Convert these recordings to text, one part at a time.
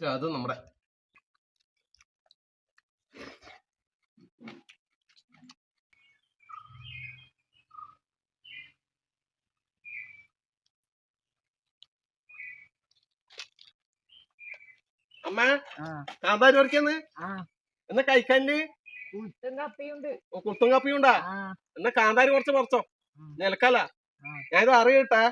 അത് നമ്മുടെ അമ്മ ആ. കാന്താരി പറിക്കാന്ന് ആ. എന്നാ കപ്പയുണ്ട് കുത്തും കാപ്പിയുണ്ടാ എന്നാ കാന്താരി കുറച്ച് പറിച്ചോ. ആ. ഞാനിത് അറിയട്ടെ.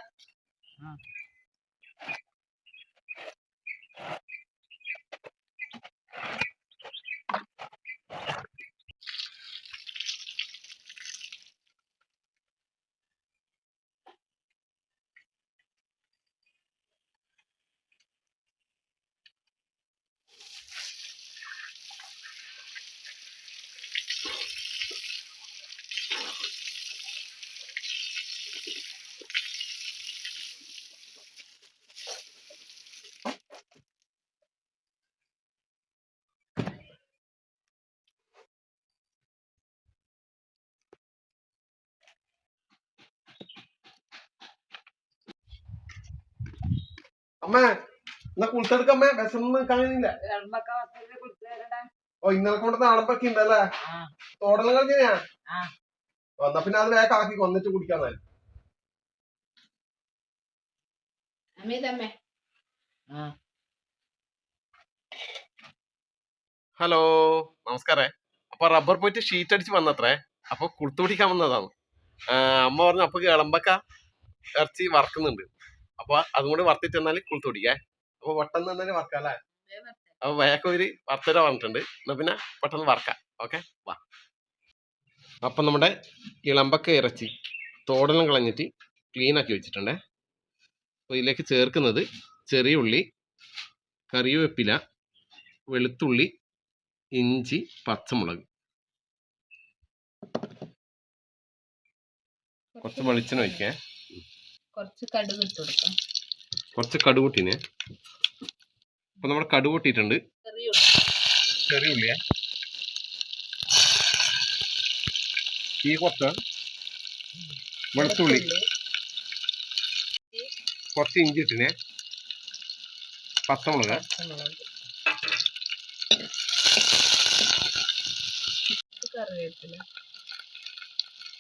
അമ്മ എന്നാ കുളിച്ചെടുക്കമ്മേ വിശന്ന് കാണില്ല ഓ ഇന്നലെ കൊണ്ട് നാളമ്പൊക്കെ ഉണ്ടല്ലേ ആ. തോടലും കഴിഞ്ഞാ ആ. എന്നാ പിന്നെ അത് വേഗം ആക്കി കൊന്നിട്ട് കുടിക്കാൻ ഹലോ നമസ്കാരേ. അപ്പൊ റബ്ബർ പോയിട്ട് ഷീറ്റ് അടിച്ച് വന്നത്രേ. അപ്പൊ കുളുത്തു പിടിക്കാൻ വന്നതാണ്. അമ്മ പറഞ്ഞു അപ്പൊ കേളമ്പക്ക ഇറച്ചി വറക്കുന്നുണ്ട്. അപ്പൊ അതുകൊണ്ട് വർത്തിട്ട് തന്നാൽ കുളുത്തു പിടിക്കേ അപ്പൊ പെട്ടെന്ന് തന്നെ വറക്കാല്ലേ അപ്പൊ വേഗം ഒരു വറുത്തര പറഞ്ഞിട്ടുണ്ട് എന്നാ പിന്നെ പെട്ടെന്ന് വറക്കാം. ഓക്കെ? വാ. അപ്പൊ നമ്മുടെ ഇളമ്പക്ക ഇറച്ചി തോടെല്ലാം കളഞ്ഞിട്ട് ക്ലീൻ ആക്കി വെച്ചിട്ടുണ്ടേ. അപ്പൊ ഇതിലേക്ക് ചേർക്കുന്നത് ചെറിയ ഉള്ളി കറിവേപ്പില വെളുത്തുള്ളി ഇഞ്ചി പച്ചമുളക്. കുറച്ച് വെളിച്ചെണ്ണ ഒഴിക്കേ. കുറച്ച് കടുക് ഇട്ട് കൊടുക്കാം. കുറച്ച് കടുകൂട്ടിന് അപ്പൊ നമ്മുടെ കടുകൂട്ടിയിട്ടുണ്ട് ചെറിയ ചെറിയ ഉള്ളിയെ. ഈ കുറച്ച് വെളുത്തുള്ളി. കുറച്ച് ഇഞ്ചി ഇട്ടിനെ. പച്ചമുളക്. പച്ചമുളക്. കറിവേപ്പില.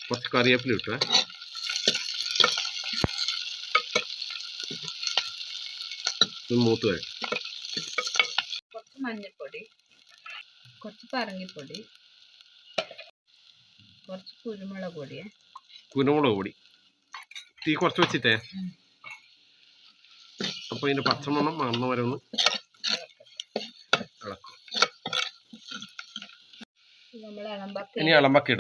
കുറച്ച് കറിവേപ്പില ഇട്ടേ. മൂത്ത് വരും. കുറച്ച് മഞ്ഞൾപ്പൊടി കുറച്ച് പറങ്ങിപ്പൊടി കുറച്ച് കുരുമുളക് പൊടി കുരുമുളക് പൊടി. തീ കുറച്ച് വെച്ചിട്ടേ? ഉം. അപ്പൊ ഇതിന്റെ പച്ചമണം മറന്നു വരെ ഒന്ന് ഇളക്കും. ഇനി ഇളമ്പൊക്കെ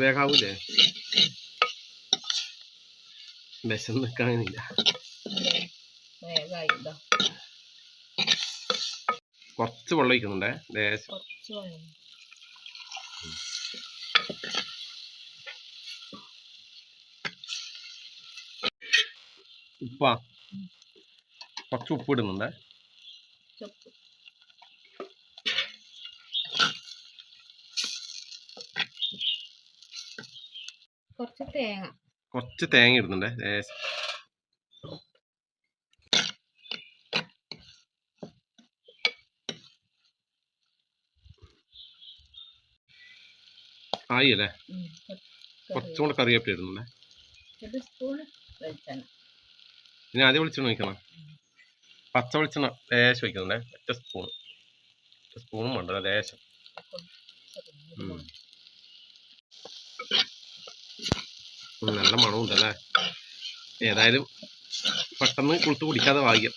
വേഗാവൂലേ വിശം നിൽക്കാനില്ല കുറച്ച് വെള്ളം ഒഴിക്കുന്നുണ്ടേ? ലേശം ഉപ്പാ കുറച്ച് ഉപ്പ് ഇടുന്നുണ്ടേ? കുറച്ച് തേങ്ങ. കുറച്ച് തേങ്ങ ഇടുന്നുണ്ടേ. ആയി അല്ലേ കുറച്ച് കൂടെ കറിവേപ്പില ഇടുന്നുണ്ടേ. ഇനി ആദ്യം വെളിച്ചെണ്ണ ഒഴിക്കണം. പച്ച വെളിച്ചെണ്ണ ലേശം ഒഴിക്കുന്നുണ്ടേ. ഒറ്റ സ്പൂൺ സ്പൂണും വേണ്ട ലേശം. നല്ല മണമുണ്ടല്ലേ ഏതായാലും പെട്ടെന്ന് കുളുത്ത് കുടിക്കാതെ ഭാഗ്യം.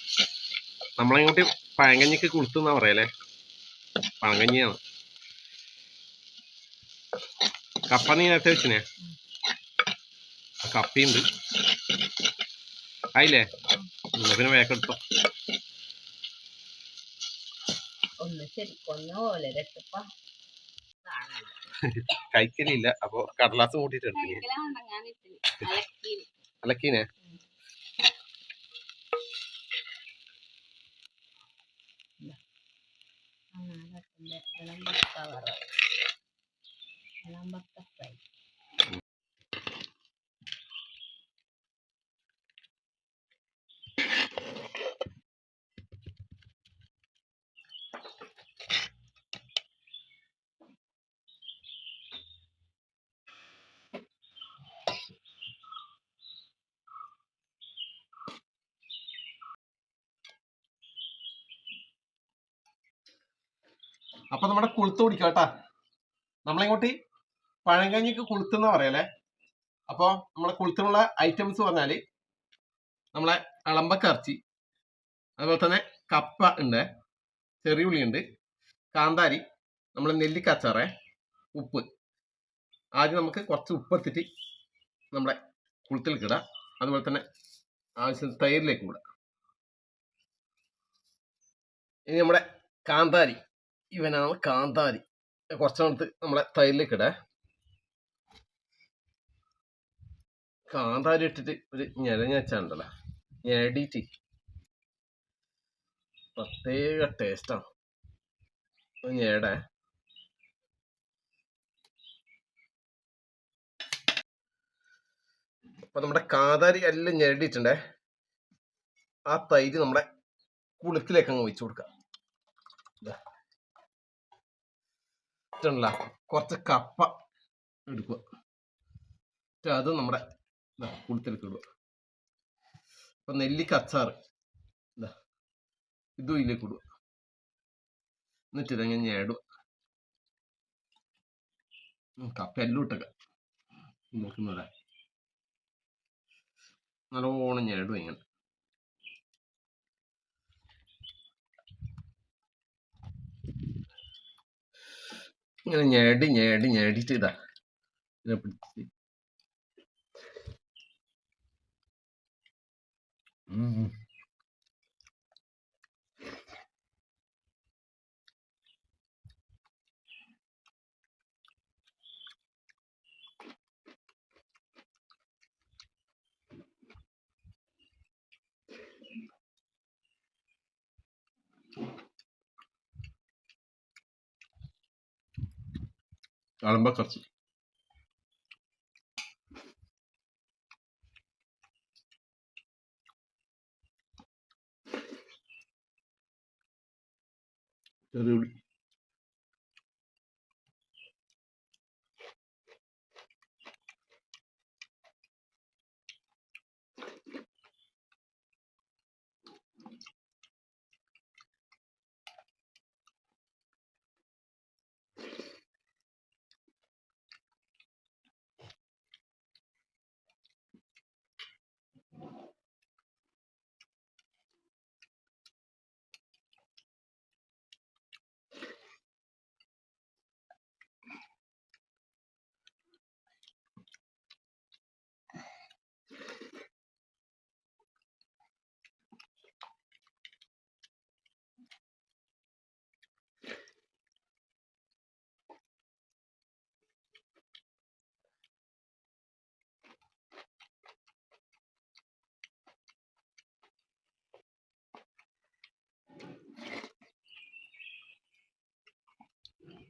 നമ്മളെങ്ങോട്ട് പഴങ്കഞ്ഞിക്ക് കുളുത്ത് എന്നാ പറയല്ലേ പഴങ്കഞ്ഞിയാണ്. കപ്പ നീ നേരത്തെ വെച്ചിനെ? കപ്പയുണ്ട്. ആയില്ലേ? എന്നാ പിന്നെ വേക്കെടുത്തോ ഒന്ന് ശരിക്കൊന്ന പോലെ രസപ്പ. കഴിക്കലില്ല. അപ്പൊ കടലാസ് കൂട്ടിട്ട് എടുത്തില്ലേ അലക്കീനെ ഇളമ്പക്ക വറവ്. ഇളമ്പക്ക ഫ്രൈ. അപ്പൊ നമ്മുടെ കുളുത്ത് കുടിക്കാട്ടാ നമ്മളിങ്ങോട്ട് പഴങ്കഞ്ഞിക്ക് കുളുത്തെന്ന് പറയല്ലേ? അപ്പൊ നമ്മളെ കുളുത്തിനുള്ള ഐറ്റംസ് പറഞ്ഞാൽ നമ്മളെ അളമ്പക്കറച്ചി അതുപോലെ തന്നെ കപ്പ ഉണ്ട് ചെറിയ ഉള്ളി ഉണ്ട് കാന്താരി നമ്മളെ നെല്ലിക്ക അച്ചാറേ ഉപ്പ്. ആദ്യം നമുക്ക് കുറച്ച് ഉപ്പെടുത്തിട്ട് നമ്മളെ കുളുത്തിലേക്ക് ഇടാം. അതുപോലെ തന്നെ ആവശ്യത്തിന് തൈരിലേക്ക് ഇടാം. ഇനി നമ്മുടെ കാന്താരി. ഇവനാണ് കാന്താരി. കുറച്ചെടുത്ത് നമ്മളെ തൈരിലേക്ക് ഇടേ കാന്താരി ഇട്ടിട്ട് ഒരു ഞെരഞ്ഞ വെച്ചാണ്ടല്ലോ പ്രത്യേക ടേസ്റ്റാണ് ഞേടേ അപ്പൊ നമ്മുടെ കാന്താരി എല്ലാം ഞെരടിയിട്ടുണ്ടേ. ആ തൈര് നമ്മുടെ കുളുത്തിലേക്ക് അങ്ങ് ഒഴിച്ചു കൊടുക്കാം. ഇഷ്ടമല്ല കുറച്ച് കപ്പ എടുക്കുക. എന്നിട്ട് അത് നമ്മുടെ കുളുത്തിലേക്ക് ഇടുക. അപ്പൊ നെല്ലിക്ക അച്ചാറ് ഇതാ ഇതും ഇതിലേക്ക് ഇടുക. എന്നിട്ട് ഇതങ്ങനെ ഞേടുക കപ്പ എല്ലാം ഇട്ടൊക്കെ. നോക്കുന്നതാ നല്ലോണം ഞേടുക ഇങ്ങനെ. ഇങ്ങനെ ഞേടി ഞേടി ഞേടിയിട്ട് ഇതാ ഇതിനെ പിടിച്ച് ഉം. അളമ്പ കുറച്ച് ചെറിയ ഉള്ളി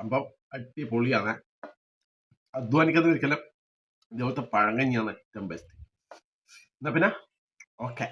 സംഭവം അടിപൊളിയാണ്. അധ്വാനിക്കുന്ന ഒരിക്കലും ഇതുപോലത്തെ പഴങ്കഞ്ഞിയാണ് ഏറ്റവും ബെസ്റ്റ് എന്നാ പിന്നെ ഓക്കെ